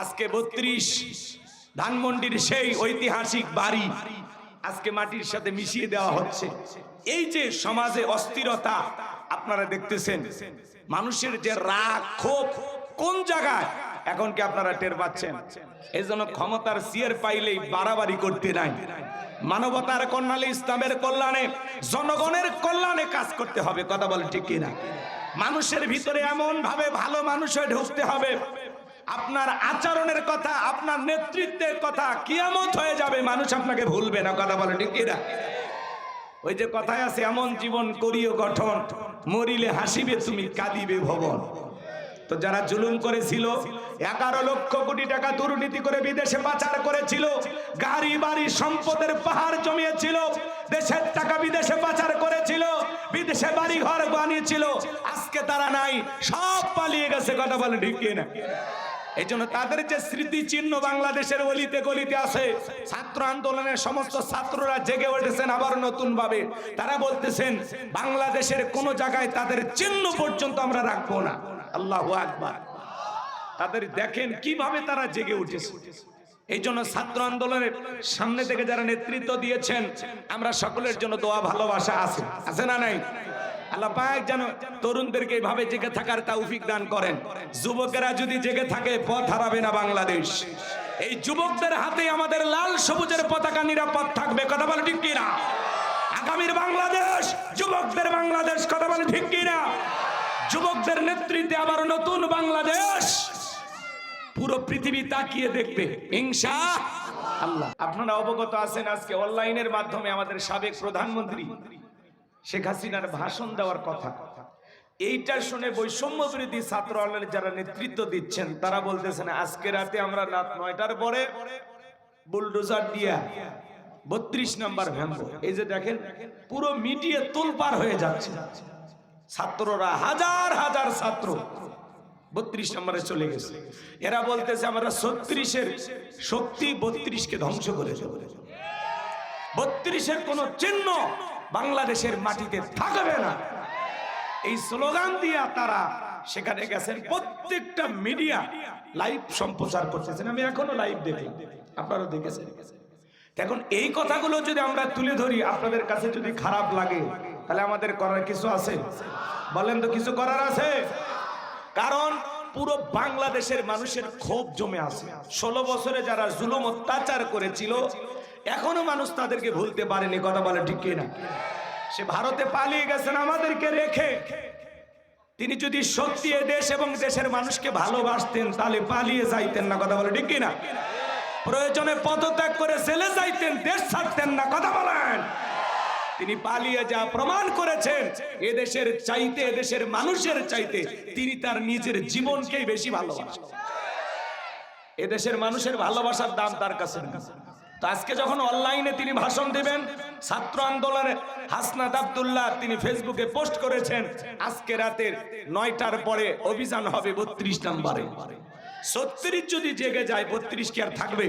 আজকে বত্রিশ। ধানমন্ডির সেই ঐতিহাসিক বাড়ি আজকে মাটির সাথে মিশিয়ে দেওয়া হচ্ছে। এই যে সমাজে অস্থিরতা, আপনারা দেখতেছেন, মানুষের যে রাগ, ক্ষোভ, কোন জায়গায় এখন কি আপনারা টের পাচ্ছেন? এই জন্য ক্ষমতার সিয়ার পাইলেই বাড়াবাড়ি করতে নাই। মানবতার কল্যাণে, ইসলামের কল্যাণে, জনগণের কল্যাণে কাজ করতে হবে, কথা বলে ঠিক কিনা? মানুষের ভিতরে এমন ভাবে ভালো মানুষ হয়ে ঢুকতে হবে আপনার আচরণের কথা, আপনার নেতৃত্বের কথা কিয়ামত হয়ে যাবে, মানুষ আপনাকে ভুলবে না। কথা বলে ঠিক কিনা? ওই যে কথায় আছে, এমন জীবন করিও গঠন, মরিলে হাসিবে তুমি, কাঁদিবে ভবন। তো যারা জুলুম করেছিল, এগারো লক্ষ কোটি টাকা দুর্নীতি করে বিদেশে পাচার করেছিল, গাড়ি, বাড়ি, সম্পদের পাহাড় জমিয়েছিল, দেশের টাকা বিদেশে পাচার করেছিল, বিদেশে বাড়ি ঘর বানিয়েছিল, আজকে তারা নাই, সব পালিয়ে গেছে। কথা বলে ঠিক না এই জন্য তাদের যে স্মৃতি চিহ্ন বাংলাদেশের অলিতে গলিতে আছে, ছাত্র আন্দোলনের সমস্ত ছাত্ররা জেগে উঠেছেন আবার নতুন ভাবে তারা বলতেছেন, বাংলাদেশের কোন জায়গায় তাদের চিহ্ন পর্যন্ত আমরা রাখব না। আল্লাহ আকবার। তাদের দেখেন কীভাবে তারা জেগে উঠেছে। এই জন্য ছাত্র আন্দোলনের সামনে থেকে যারা নেতৃত্ব দিয়েছেন, আমরা সকলের জন্য দোয়া, ভালোবাসা আছে। আছে না নাই? আল্লাহ পাক যেন তরুণদেরকে এইভাবে জেগে থাকার তৌফিক দান করেন। যুবকেরা যদি জেগে থাকে, পথ হারাবে না বাংলাদেশ। এই যুবকদের হাতে আমাদের লাল সবুজের পতাকা নিরাপদ থাকবে, কথা বলে ঠিক কিনা? আগামীর বাংলাদেশ, যুবকদের বাংলাদেশ, কথা বলে ঠিক কিনা? যুবকদের নেতৃত্বে আবার নতুন বাংলাদেশ। পুরো পৃথিবী তাকিয়ে দেখবে, হিংসা? আল্লাহ। আপনারা অবগত আছেন আজকে অনলাইনের মাধ্যমে আমাদের সাবেক প্রধানমন্ত্রী শেখ হাসিনার ভাষণ দেওয়ার কথা। এইটা শুনে বৈষম্য বিরোধী ছাত্র আন্দোলনের যারা নেতৃত্ব দিচ্ছেন, তারা বলতেছেন, আজকে রাতে আমরা রাত নয়টার পরে বুলডোজার দিয়া বত্রিশ নাম্বার ভ্যাম্বো এই যে দেখেন, পুরো মিডিয়া তোলপার হয়ে যাচ্ছে। ছাত্ররা হাজার হাজার ছাত্র বত্রিশ নম্বরে চলে গেছে। এরা বলতেছে, আমরা ছত্রিশের শক্তি বত্রিশকে ধ্বংস করে বত্রিশের কোন চিহ্ন বাংলাদেশের মাটিতে থাকবে না। এই স্লোগান দিয়া তারা সেখানে গেছেন। প্রত্যেকটা মিডিয়া লাইভ সম্প্রচার করতেছেন। আমি এখনও লাইভ দেখি। আপনারাও দেখেছেন। এখন এই কথাগুলো যদি আমরা তুলে ধরি, আপনাদের কাছে যদি খারাপ লাগে, তাহলে আমাদের করার কিছু আছে? বলেন তো, কিছু করার আছে? কারণ পুরো বাংলাদেশের মানুষের ক্ষোভ জমে আছে। ষোলো বছরে যারা জুলুম অত্যাচার করেছিল এখনও মানুষ তাদেরকে ভুলতে পারেনি, কথা বলে ঠিক না সে ভারতে পালিয়ে গেছেন, আমাদেরকে রেখে। তিনি যদি সত্যি দেশ এবং দেশের মানুষকে ভালোবাসতেন, তাহলে পালিয়ে যাইতেন না, কথা বলে ঠিক না প্রয়োজনে পদত্যাগ করে জেলে যাইতেন, দেশ ছাড়তেন না, কথা বলেন। তিনি পালিয়ে যা প্রমাণ করেছেন এদেশের চাইতে এদেশের মানুষের চাইতে, তিনি তার নিজের জীবনকেই বেশি ভালোবাসেন। এদেশের মানুষের ভালোবাসার দাম তার কাছে। তো আজকে যখন অনলাইনে তিনি ভাষণ দেবেন, ছাত্র আন্দোলনে হাসনাত আবদুল্লাহ তিনি ফেসবুকে পোস্ট করেছেন, আজকে রাতের নয়টার পরে অভিযান হবে বত্রিশ নম্বরে। ছত্রিশ যদি জেগে যায়, বত্রিশ কি আর থাকবে?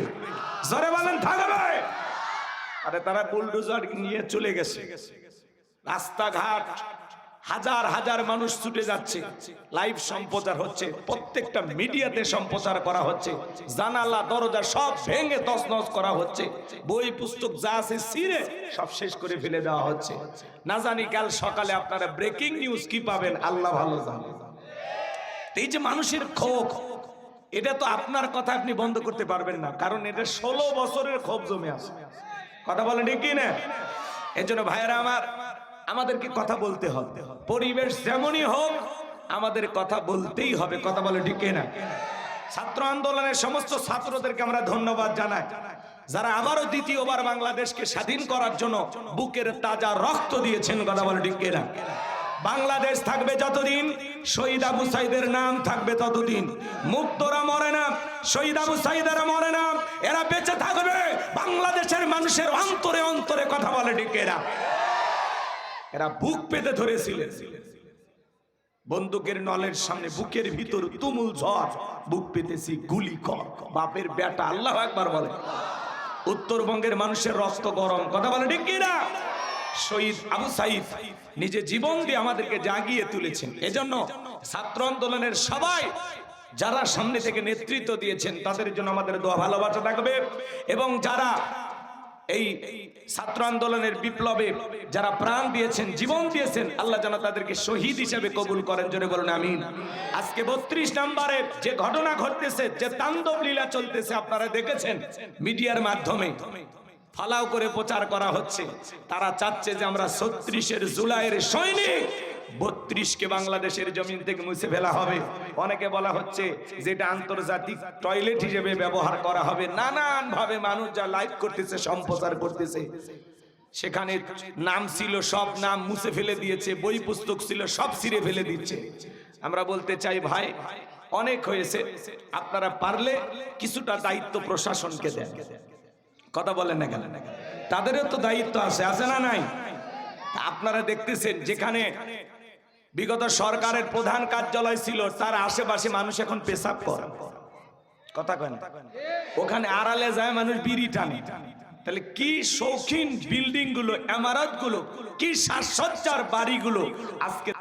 জরে বলেন, থাকবে! আরে তারা বুলডোজার নিয়ে চলে গেছে। রাস্তাঘাট হাজার হাজার মানুষ ছুটে যাচ্ছে। লাইভ সম্প্রচার হচ্ছে। প্রত্যেকটা মিডিয়াতে সম্প্রচার করা হচ্ছে। জানালা, দরজা সব ভেঙে তছনছ করা হচ্ছে। বই, পুস্তক যা আছে ছিঁড়ে সব শেষ করে ফেলে দেওয়া হচ্ছে। না জানি কাল সকালে আপনারা ব্রেকিং নিউজ কি পাবেন, আল্লাহ ভালো জানেন এই যে মানুষের ক্ষোভ, এটা তো আপনার কথা আপনি বন্ধ করতে পারবেন না, কারণ এটা ষোলো বছরের ক্ষোভ জমে আছে। কথা বলেন ঠিক কি না জন্য ভাইয়েরা আমার আমাদেরকে কথা বলতে হবে। পরিবেশ যেমনই হোক, আমাদের কথা বলতেই হবে। কথা বলে ঠিক না ছাত্র আন্দোলনের সমস্ত ছাত্রদেরকে আমরা ধন্যবাদ জানাই। যারা আবারও দ্বিতীয়বার বাংলাদেশকে স্বাধীন করার জন্য বুকের তাজা রক্ত দিয়েছেন, কথা বলে ঠিক না বাংলাদেশ থাকবে যতদিন, শহীদ আবু সাইদের নাম থাকবে ততদিন। মুক্তরা মরে না, শহীদ আবু সাইদেরা মরে না, এরা বেঁচে থাকবে। বাংলাদেশের মানুষের অন্তরে অন্তরে কথা বলে ডিকেরা এরা বুক পেতে ধরেছিলেন বন্দুকের নলের সামনে বুকের ভিতর তুমুল ঝড়। বুক পেতেছি গুলি কর। বাপের বেটা আল্লাহ একবার বলে। উত্তরবঙ্গের মানুষের রক্ত গরম। কথা বলে কিনা? শহীদ আবু সাইদ নিজে জীবন দিয়ে আমাদেরকে জাগিয়ে তুলেছেন। এজন্য ছাত্র আন্দোলনের সবাই যারা সামনে থেকে নেতৃত্ব দিয়েছেন, তাদের জন্য আমাদের দোয়া ভালোবাসা থাকবে। এবং যারা এই ছাত্র আন্দোলনের বিপ্লবে যারা প্রাণ দিয়েছেন, জীবন দিয়েছেন, আল্লাহ যেন তাদেরকে শহীদ হিসেবে কবুল করেন, জোরে বলুন, আমিন। আজকে বত্রিশ নম্বরে যে ঘটনা ঘটতেছে, যে তাণ্ডব লীলা চলতেছে, আপনারা দেখেছেন মিডিয়ার মাধ্যমে ফালাও করে প্রচার করা হচ্ছে। তারা চাচ্ছে যে আমরা ছত্রিশের জুলাইয়ের সৈনিক বত্রিশকে বাংলাদেশের জমিন থেকে মুছে ফেলা হবে। অনেকে বলা হচ্ছে যেটা আন্তর্জাতিক টয়লেট হিসেবে ব্যবহার করা হবে। নানান ভাবে মানুষ যা লাইভ করতেছে, সম্প্রচার করতেছে, সেখানে নাম ছিল, সব নাম মুছে ফেলে দিয়েছে, বই পুস্তক ছিল, সব ছিঁড়ে ফেলে দিচ্ছে। আমরা বলতে চাই, ভাই, অনেক হয়েছে। আপনারা পারলে কিছুটা দায়িত্ব প্রশাসনকে দেন। কথা বলেন না কেন? তাদেরও তো দায়িত্ব আছে আছে না নাই? আপনারা দেখতেছেন যেখানে বিগত সরকারের প্রধান কার্যালয় ছিল, তার আশেপাশে মানুষ এখন পেশাব করে। কথা কেন ওখানে আড়ালে যায় মানুষ বিড়ি টানে। তাহলে কি শৌখিন বিল্ডিংগুলো এমারতগুলো কি সাজসজ্জার বাড়িগুলো আজকে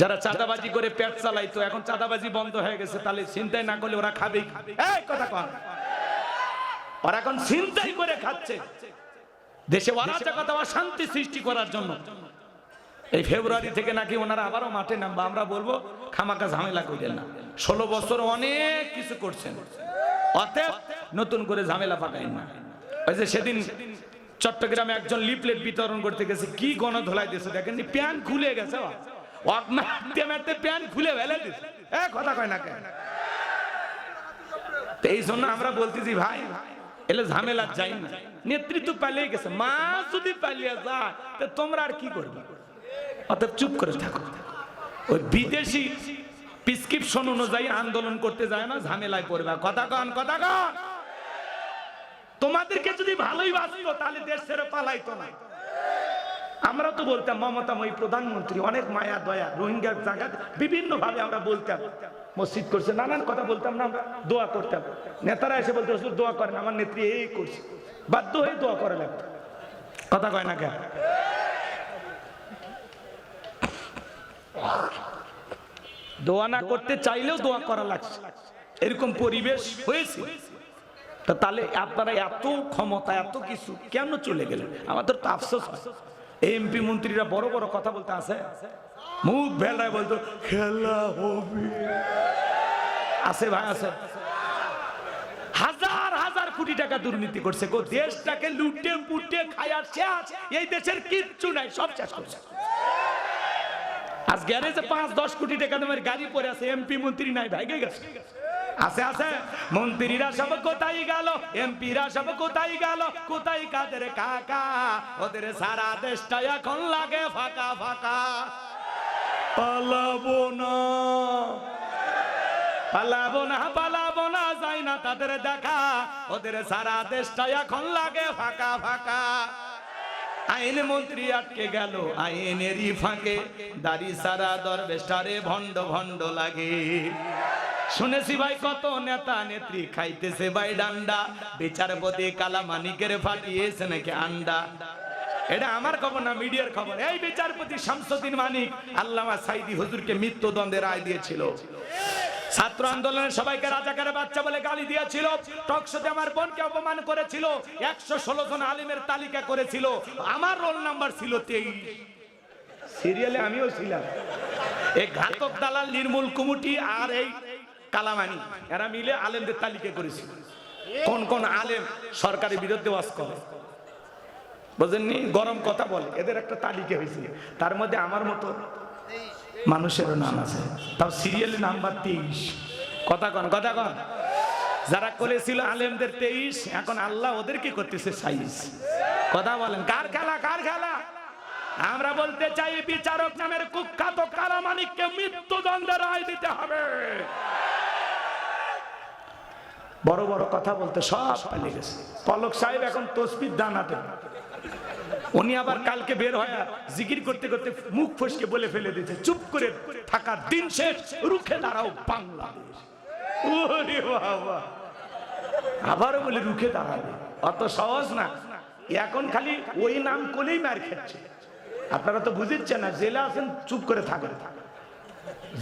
যারা চাঁদাবাজি করে পেট চালাইতো, এখন চাঁদাবাজি বন্ধ হয়ে গেছে, তাহলে চিন্তাই না করলে ওরা খাবে এই কথা কন। ওরা এখন চিন্তাই করে খাচ্ছে। দেশে অরাজকতা শান্তি সৃষ্টি করার জন্য। এই ফেব্রুয়ারি থেকে নাকি ওনারা আবারও মাঠে নামবা। আমরা বলব খামাকা ঝামেলা করেন না। ষোলো বছর অনেক কিছু করছেন। অতএব নতুন করে ঝামেলা পাকাইন না। ওই যে সেদিন চট্টগ্রামে একজন লিফলেট বিতরণ করতে গেছে, কি গণধোলাই দিয়েছে দেখেন প্যান্ট খুলে গেছে তোমরা আর কি করবে? অতএব চুপ করে থাকো। ওই বিদেশি প্রিসক্রিপশন অনুযায়ী আন্দোলন করতে যায় না ঝামেলায় পড়বে। কথা কন কথা কন। তোমাদেরকে যদি ভালোই বাঁচতো তাহলে দেশ ছেড়ে পালাইতো না। আমরা তো বলতাম মমতাময়ী প্রধানমন্ত্রী অনেক মায়া দয়া রোহিঙ্গার জায়গা বিভিন্ন ভাবে আমরা বলতাম। মসজিদ করছে নানান কথা বলতাম না আমরা দোয়া করতাম। নেতারা এসে বলতে "হুজুর, দোয়া করেন আমার নেত্রী এই করছে। বাধ্য হয়ে দোয়া করে লাগতো। কথা কয় না কেন? দোয়া না করতে চাইলেও দোয়া করা লাগছে। এরকম পরিবেশ হয়েছে? তাহলে আপনারা এত ক্ষমতা, এত কিছু কেন চলে গেলেন? আমাদের তো আফসোস এমপি মন্ত্রীরা বড় বড় কথা বলতে আছে মুখ ভেলায় বলতো, খেলা হবে। আছে ভাই আছে হাজার হাজার কোটি টাকা দুর্নীতি করছে গো। দেশটাকে লুটে পুটে খায়ার শেষ। এই দেশের কিচ্ছু নাই, সব শেষ করছে। আজ গ্যারেজে পাঁচ, দশ কোটি টাকা দামের গাড়ি পরে আছে, এমপি মন্ত্রী নাই, ভাইগে গেছে। আছে আছে। মন্ত্রীরা সব কোথায় গেল? এমপিরা সব কোথায় গেল? কোথায় কাদের কাকা? ওদের সারা দেশটা এখন লাগে ফাঁকা ফাঁকা। পালাবো না। পালাবো না পালাবো না, যাই না তাদের দেখা। ওদের সারা দেশটা এখন লাগে ফাঁকা ফাঁকা। আইন মন্ত্রী আটকে গেল, আইনেরই ফাঁকে। দাড়ি সারা দরবেশটারে ভণ্ড ভণ্ড লাগে। শুনেছি ভাই কত নেতা নেত্রী খাইতেছে ভাই ডান্ডা। বিচারপতি কালা মানিকের ফাটিয়েছে নাকি আন্ডা। এটা আমার খবর না, মিডিয়ার খবর? এই বিচারপতি শামসুদ্দিন মানিক আল্লামা সাইদি হুজুরকে মৃত্যুদণ্ডের রায় দিয়েছিল। ছাত্র আন্দোলনের সবাইকে রাজাকারের বাচ্চা বলে গালি দিয়েছিল। টকশোতে আমার বোনকে অপমান করেছিল। একশো ষোলো জন আলিমের তালিকা করেছিল। আমার রোল নাম্বার ছিল তেইশ। সিরিয়ালে আমিও ছিলাম। এই ঘাতক দালাল, নির্মূল কুমুটি আর এই কালামানি, এরা মিলে আলেমদের তালিকা করেছিল কোন কোন আলেম সরকারের বিরুদ্ধে ওয়াজ করে। বুঝেননি? গরম কথা বলে। এদের একটা তালিকা হয়েছিল তার মধ্যে আমার মতো মানুষেরও নাম আছে। তাও সিরিয়াল নাম্বার তেইশ। কথা কন কথা কন। যারা করেছিল আলেমদের তেইশ, এখন আল্লাহ ওদেরকে করতেছে সাইজ। কথা বলেন, কার খেলা কার খেলা? আমরা বলতে চাই, বিচারক নামের কুখ্যাত কারামানিককে মৃত্যুদণ্ডের রায় দিতে হবে। বড় বড় কথা বলতে সব পালিয়ে গেছে। পলক সাহেব এখন তসবির দানাতে উনি আবার কালকে বের হয় জিকির করতে করতে মুখ ফসকে বলে ফেলে দিতে চুপ করে থাকার দিন শেষ, রুখে দাঁড়াও বাংলাদেশ। ওরে আবারও বলে, রুখে দাঁড়াবে অত সহজ না। এখন খালি ওই নাম করলেই মার খাচ্ছে। আপনারা তো বুঝিচ্ছেন না, জেলে আছেন, চুপ করে থাকেন।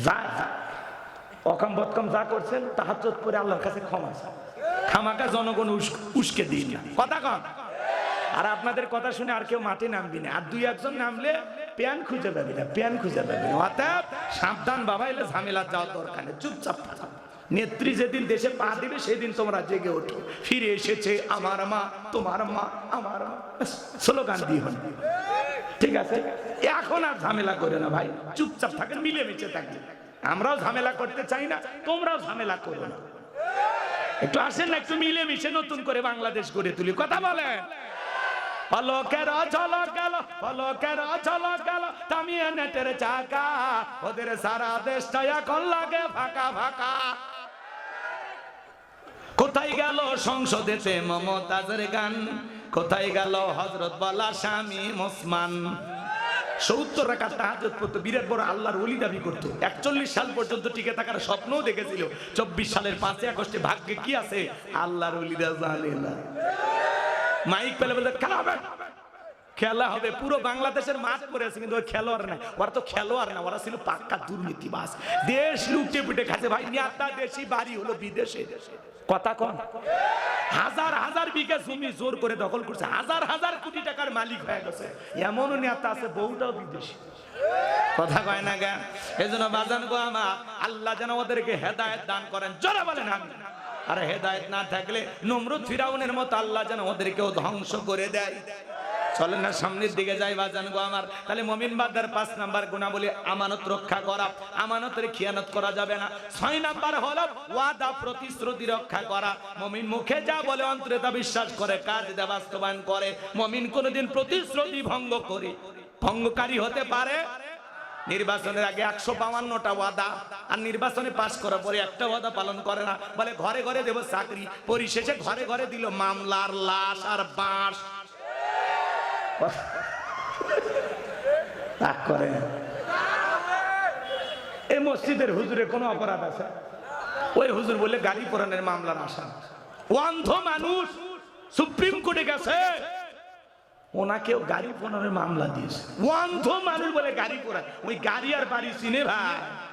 যায় অকাম বৎকাম যা করছেন তাহার পরে আল্লাহর কাছে ক্ষমা। খামাকা জনগণ উস- উস্কে দিন কথা কন। আর আপনাদের কথা শুনে আর কেউ মাঠে নামবি না। আর দুই একজন নামলে প্যান খুঁজে পাবি না, প্যান খুঁজে পাবি না। অর্থাৎ সাবধান বাবা, এলে ঝামেলা যাওয়ার দরকার চুপচাপ নেত্রী যেদিন দেশে পা দিবে, সেদিন তোমরা জেগে ওঠো। ফিরে এসেছে আমার মা, তোমার মা, আমার মা। স্লোগান দিয়ে ঠিক আছে? এখন আর ঝামেলা করে না ভাই, চুপচাপ থাকেন, মিলেমিশে থাকেন। আমরাও ঝামেলা করতে চাই না, তোমরাও ঝামেলা করো না। একটু আসেন না, একটু মিলেমিশে নতুন করে বাংলাদেশ গড়ে তুলি। কথা বলেন। পলকের ঝলক গেল, পলকের ঝলক গেল, থামিয়ে নেটের চাকা। ওদের সারা দেশটা এখন লাগে ফাঁকা ফাঁকা। কোথায় গেল সংসদেতে মমতাজের গান? কোথায় গেল হজরত বলা স্বামী মুসমান সত্তর রাখা তাহাজত পড়তো, বিরাট বড় আল্লাহর ওলি দাবি করতো। একচল্লিশ সাল পর্যন্ত টিকে থাকার স্বপ্নও দেখেছিল। চব্বিশ সালের পাঁচই আগস্টে ভাগ্যে কি আছে? আল্লাহর ওলিরা জানে না। মাইক পেলে বলতে খেলা হবে খেলা হবে, পুরো বাংলাদেশের মাঠ পড়ে আছে, কিন্তু ওই খেলোয়াড় নাই। ওরা তো খেলোয়াড় না, ওরা ছিল পাক্কা দুর্নীতিবাস দেশ লুটে পুটে খাচ্ছে। ভাই, নেতা দেশি, বাড়ি হলো বিদেশে। কথা কন। হাজার হাজার বিঘা জমি জোর করে দখল করছে। হাজার হাজার কোটি টাকার মালিক হয়ে গেছে। এমনও নেতা আছে বহুটাও বিদেশি। কথা কয় না জ্ঞান এই জন্য বাজান গো আমার, আল্লাহ যেন ওদেরকে হেদায়েত দান করেন। জোরে বলেন আমি আর হেদায়েত না থাকলে নমরুদ ফিরাউনের মতো আল্লাহ যেন ওদেরকেও ধ্বংস করে দেয়। চলেন না, সামনের দিকে যাই বাজান গো আমার। তাহলে মমিন বাদার পাঁচ নাম্বার গুণা বলে আমানত রক্ষা করা। আমানতের খিয়ানত করা যাবে না। ছয় নাম্বার হলো ওয়াদা প্রতিশ্রুতি রক্ষা করা। মমিন মুখে যা বলে, অন্তরে তা বিশ্বাস করে, কাজ দেয় বাস্তবায়ন করে। মমিন কোনোদিন প্রতিশ্রুতি ভঙ্গ করে ভঙ্গকারী হতে পারে নির্বাচনের আগে একশো বাউান্নটা ওয়াদা, আর নির্বাচনে পাশ করার পরে একটা ওয়াদা পালন করে না। বলে ঘরে ঘরে দেব চাকরি, পরিশেষে ঘরে ঘরে দিল মামলার লাশ আর বাঁশ। করে এই মসজিদের হুজুরে কোনো অপরাধ আছে? ওই হুজুর বলে গাড়ি পোড়ানোর মামলার আশা অন্ধ মানুষ সুপ্রিম কোর্টে গেছে। ওনাকেও গাড়ি পোড়ানোর মামলা দিয়েছে। অন্ধ মানুষ বলে গাড়ি পোড়ায়। ওই গাড়ি আর বাড়ি চিনে ভাই।